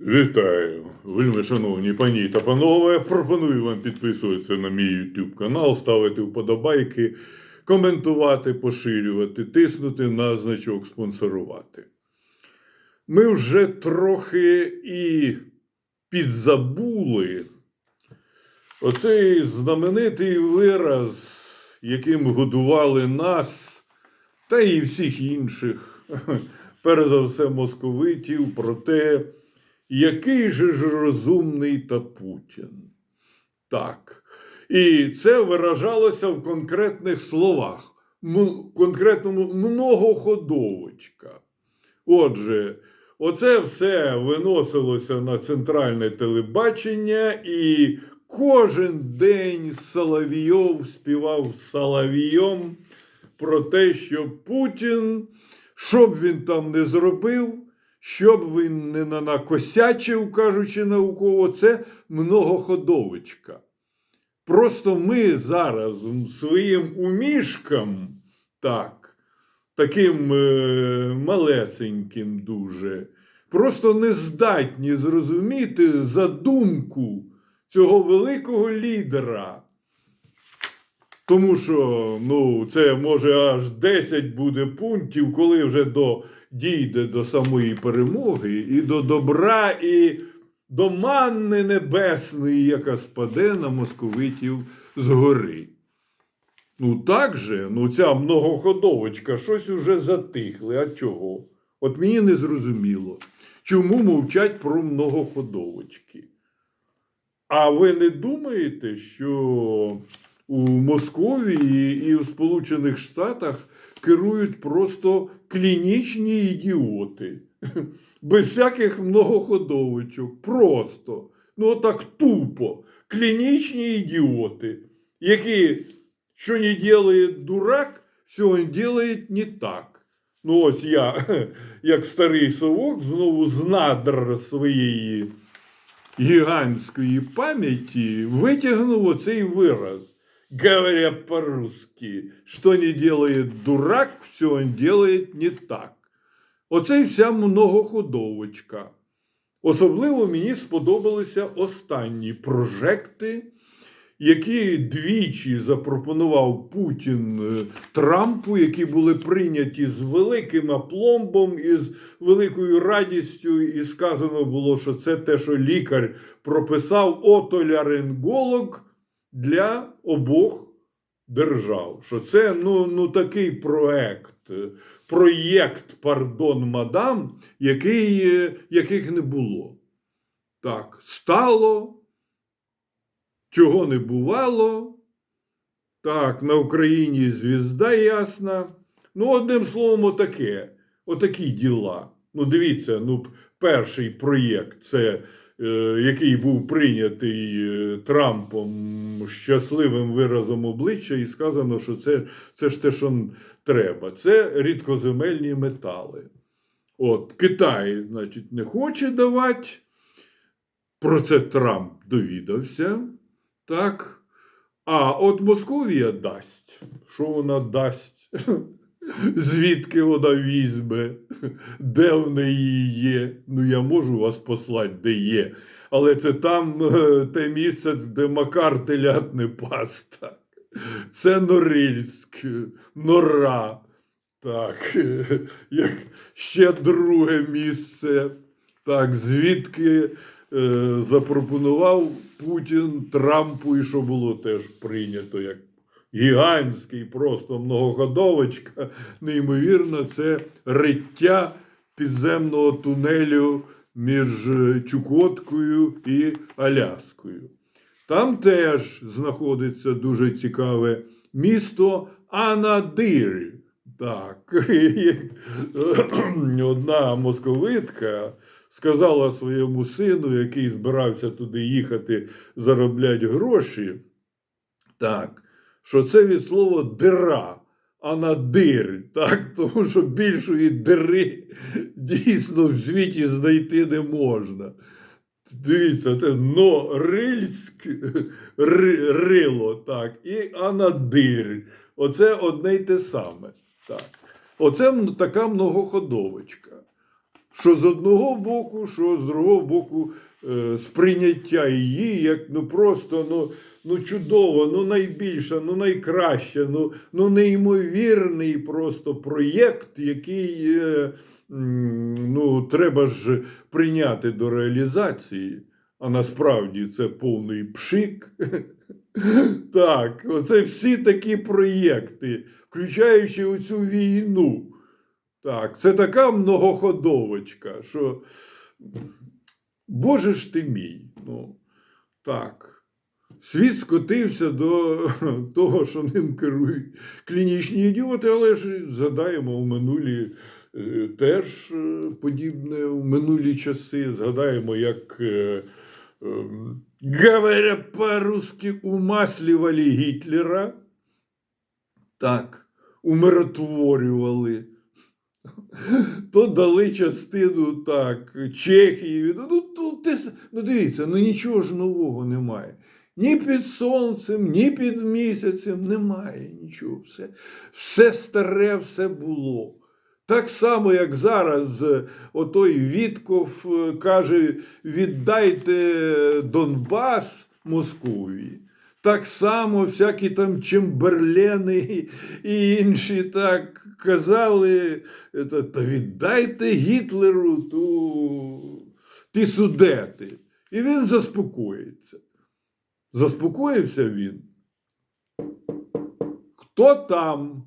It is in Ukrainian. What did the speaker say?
Вітаю, вельми шановні пані та панове. Пропоную вам підписуватися на мій YouTube канал, ставити вподобайки, коментувати, поширювати, тиснути на значок спонсорувати. Ми вже трохи і підзабули оцей знаменитий вираз, яким годували нас та і всіх інших, перш за все московитів, про те, який же ж розумний та Путін. Так. І це виражалося в конкретних словах, м- конкретному многоходовочка. Отже, оце все виносилося на центральне телебачення, і кожен день Соловйов співав Соловйом про те, що Путін, що б він там не зробив, що б він не на- накосячив, кажучи науково, це многоходовочка. Просто ми зараз своїм умішкам, так, таким е, малесеньким дуже, просто не здатні зрозуміти задумку цього великого лідера. Тому що ну, це може аж 10 буде пунктів, коли вже до, дійде до самої перемоги, і до добра, і до манни небесної, яка спаде на московитів згори. Ну так же, ну ця многоходовочка, щось уже затихли. А чого? От мені не зрозуміло, чому мовчать про многоходовочки. А ви не думаєте, що у Московії і в Сполучених Штатах керують просто клінічні ідіоти, без всяких многоходовочок. Просто, ну так тупо. Клінічні ідіоти, які що не делает дурак, все він делает не так. Ну, ось я, як старий совок, знову з надр своєї гігантської пам'яті витягнув оцей вираз. Говоря по-русски, що не делает дурак, все он делает не так. Оце й вся многоходовочка. Особливо мені сподобалися останні прожекти, які двічі запропонував Путін е, Трампу, які були прийняті з великим апломбом і з великою радістю, і сказано було, що це те, що лікар прописав отоляринголог для обох держав. Що це ну, ну такий проект, е, проєкт, пардон, мадам, який, е, яких не було. Так, стало чого не бувало. Так, на Україні звізда ясна. Ну, одним словом, отаке. Отакі діла. Ну, дивіться, ну, перший проєкт, це, який був прийнятий е, Трампом щасливим виразом обличчя, і сказано, що це, це ж те, що треба. Це рідкоземельні метали. От, Китай, значить, не хоче давати. Про це Трамп довідався. Так. А от Московія дасть. Що вона дасть? Звідки вона візьме? Де в неї є? Ну, я можу вас послати, де є. Але це там е, те місце, де Макар телят не паста. Це Норильськ, Нора. Так, як ще друге місце. Так, звідки е, запропонував Путін Трампу, і що було теж прийнято як гігантський, просто многоходовочка, неймовірно, це риття підземного тунелю між е, Чукоткою і Аляскою. Там теж знаходиться дуже цікаве місто Анадир. Так, одна московитка сказала своєму сину, який збирався туди їхати заробляти гроші, так, що це від слова дира, а на дир, так, тому що більшої дири дійсно в світі знайти не можна. Дивіться, це норильськ ри- рило, так, і анадир. Оце одне й те саме. Так. Оце така многоходовочка. Що з одного боку, що з другого боку е, сприйняття її як ну просто ну, ну чудово, ну найбільша, ну найкраща, ну, ну неймовірний просто проєкт, який е, ну, треба ж прийняти до реалізації. А насправді це повний пшик. Так, оце всі такі проєкти, включаючи оцю війну. Так, це така многоходовочка, що Боже ж ти мій. Ну, так. Світ скотився до того, що ним керують клінічні ідіоти, але ж згадаємо у минулі е, теж е, подібне у минулі часи. Згадаємо, як, е, е, говоря по-русски, умаслювали Гітлера, так, умиротворювали то дали частину так, Чехії. Ну, ну, ти, ну дивіться, ну нічого ж нового немає. Ні під сонцем, ні під місяцем немає нічого. Все, все старе, все було. Так само, як зараз е, отой Вітков е, каже: віддайте Донбас Московії. Так само всякі там Чемберлени і інші так казали, «Та- віддайте Гітлеру ту, ті судети. І він заспокоїться. Заспокоївся він. Хто там?